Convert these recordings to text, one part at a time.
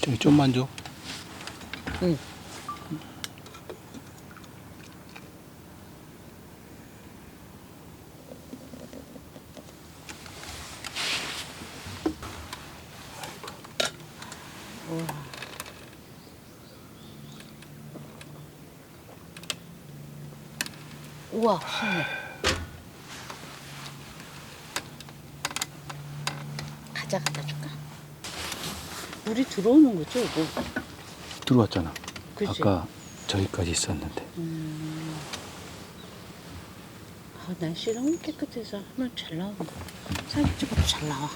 저기 좀만 줘. 응. 우와, 시원해. 가자, 갖다 줄까? 물이 들어오는 거죠, 이거? 들어왔잖아. 그치? 아까 저기까지 있었는데. 아, 날씨 너무 깨끗해서 하면 잘 나온다. 사진 찍어도 잘 나와.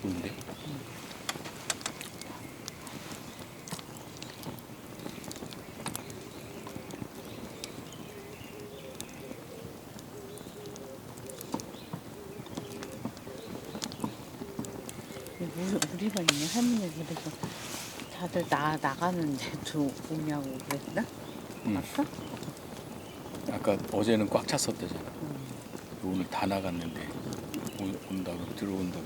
좋은데? 우리, 우리만 있네, 할머니 그래서 다들 나, 나가는데도 오냐고 그랬나? 응. 맞어? 아까 어제는 꽉 찼었대잖아. 오늘 다 나갔는데 오늘 온다고 들어온다고.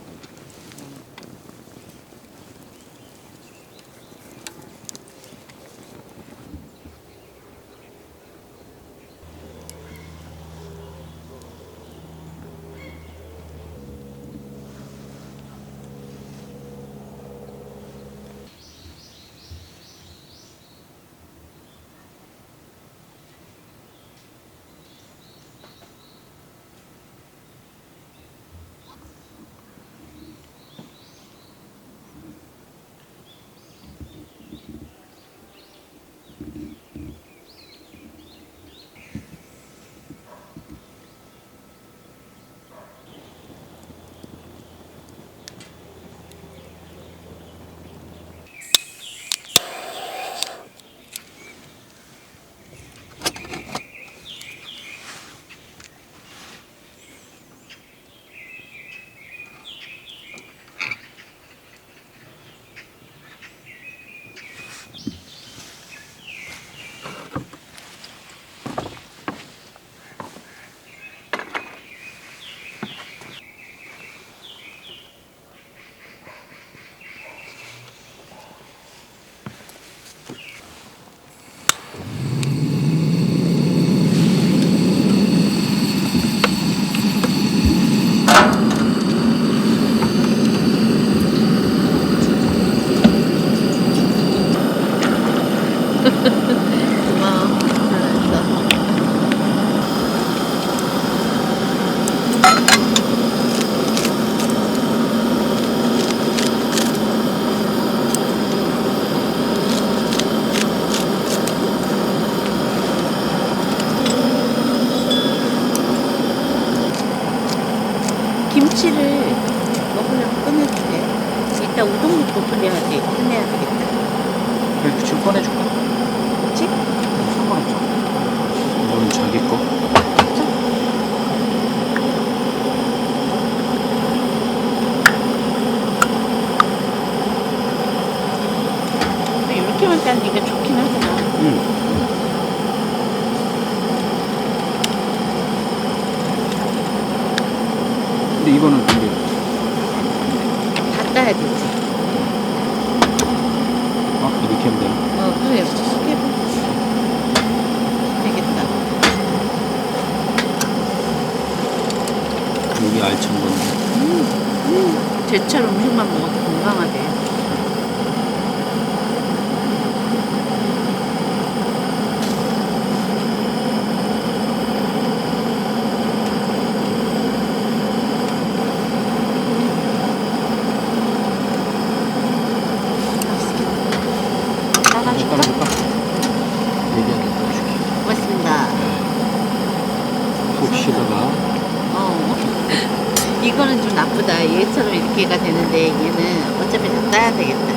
거는 좀 나쁘다. 얘처럼 이렇게가 되는데 얘는 어차피 다 따야 되겠다.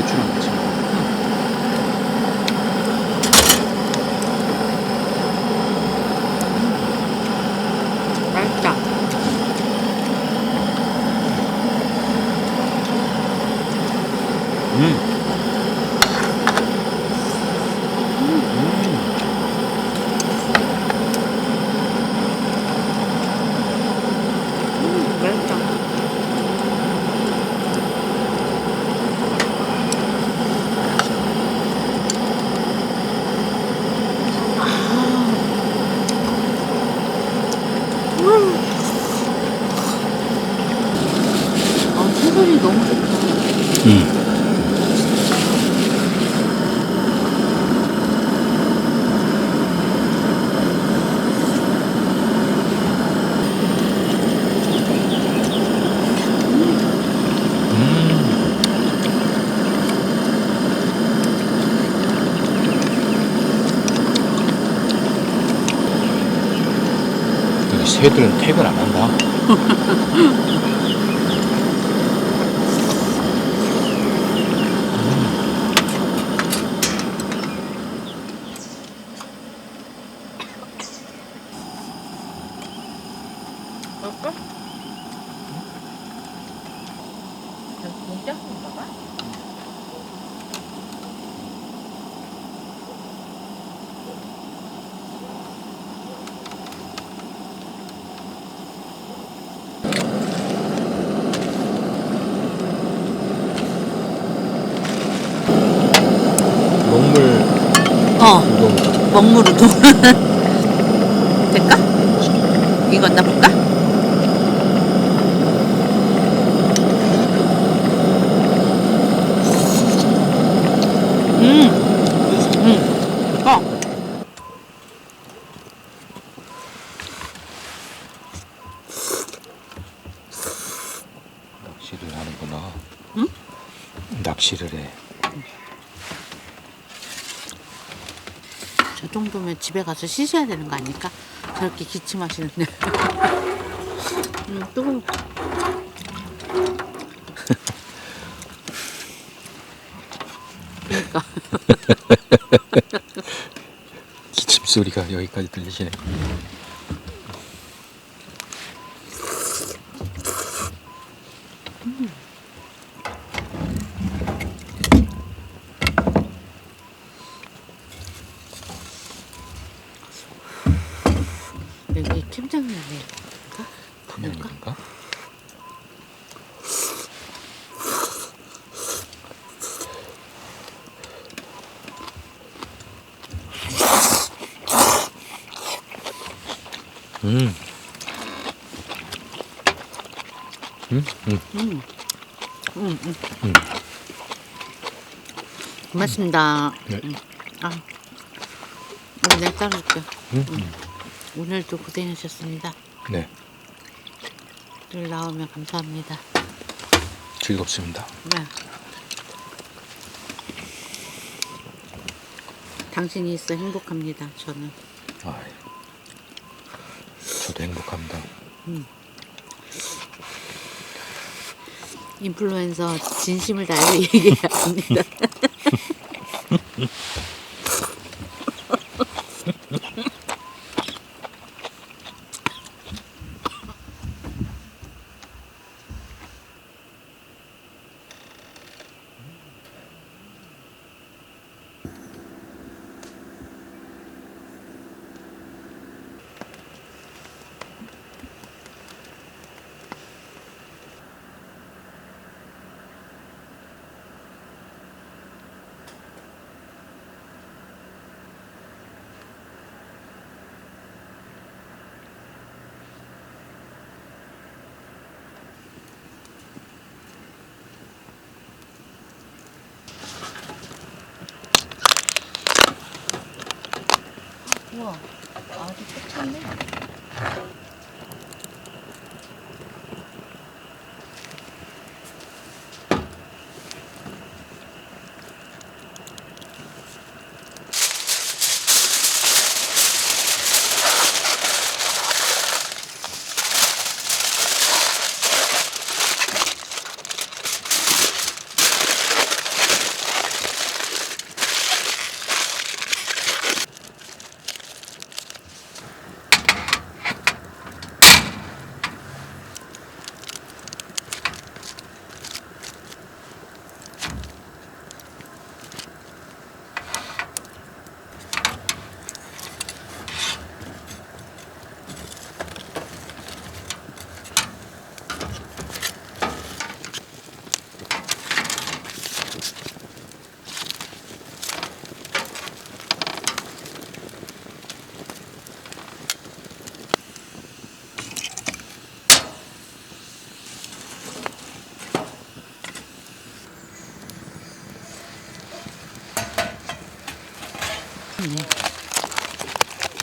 배출한 거죠. 새들은 퇴근 안 한다. 먹을까? 공짜인가 봐. 먹물 어, 우동. 먹물우동. 될까? 이거 넣어볼까? 음, 음, 어. 낚시를 하는구나. 응? 낚시를 해. 저 정도면 집에 가서 씻어야 되는 거 아닐까? 저렇게 기침하시는데. 음, 뜨거워. 그러니까. 기침 소리가 여기까지 들리시네. 여기 팀장님이 분양인가? 음. 음, 음. 음, 음, 음. 고맙습니다. 네. 음. 아, 내가 따를게. 음, 음. 오늘도 고생하셨습니다. 네, 늘 나오면 감사합니다. 즐겁습니다. 네. 당신이 있어 행복합니다. 저는. 아, 저도 행복합니다. 인플루엔서 진심을 다해서 얘기해야 합니다. 우와, 아주 괜찮네.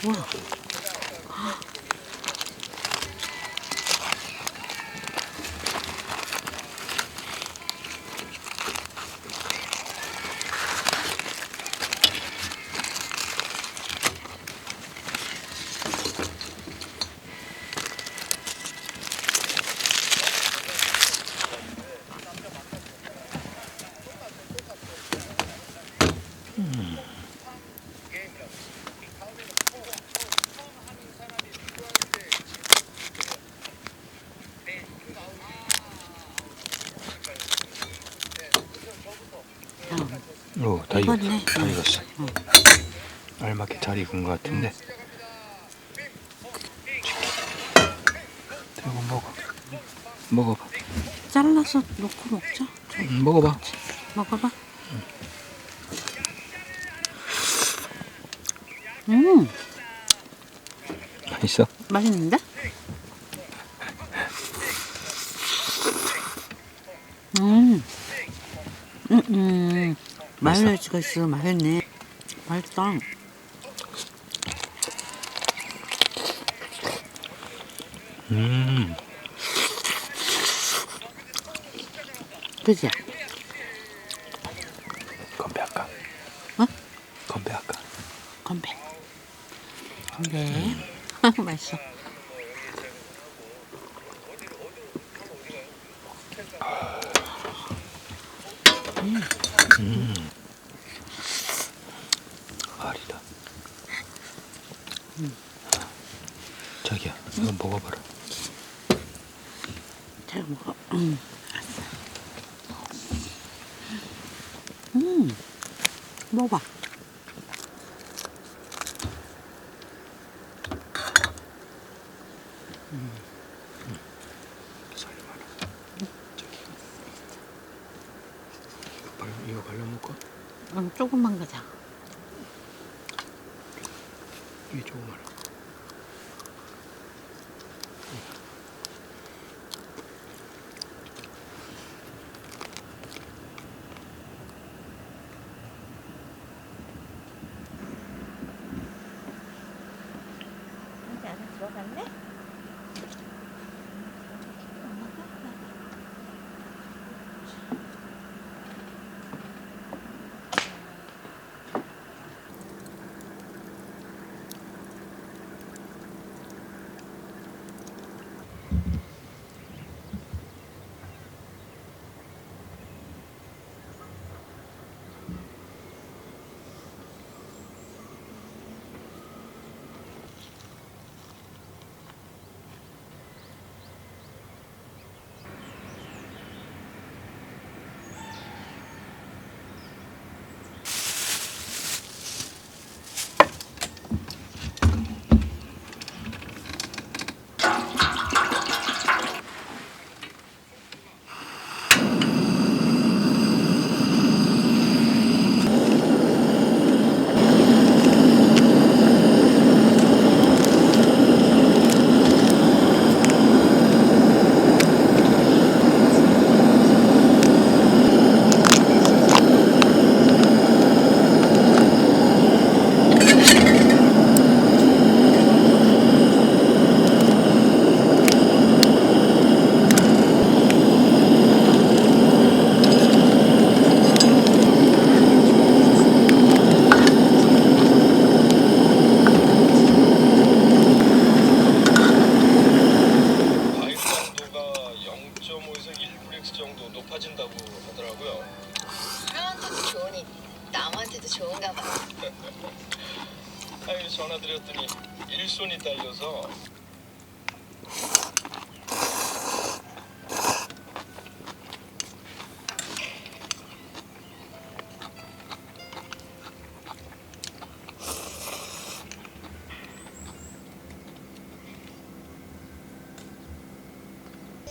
우 와. 다 익었어. 익었네. 다 응. 익었어. 알맞게 잘 익은 것 같은데. 대고 먹어. 먹어봐. 잘라서 놓고 먹자. 음, 먹어봐. 먹어봐. 음, 맛있어? 맛있는데? 음, 음, 음. 마요네즈가 있어 맛있네. 맛있다. 음. 그지? 건배할까? 어? 건배할까? 건배. 건배. 맛있어. 알이다. 자기야, 이거 먹어봐라. 잘 먹어. 음, 알았어. 음, 먹어봐. 살이 많아. 저기. 이거 발, 이거 발라먹고 음, 조금만 가자. 이게 조금 많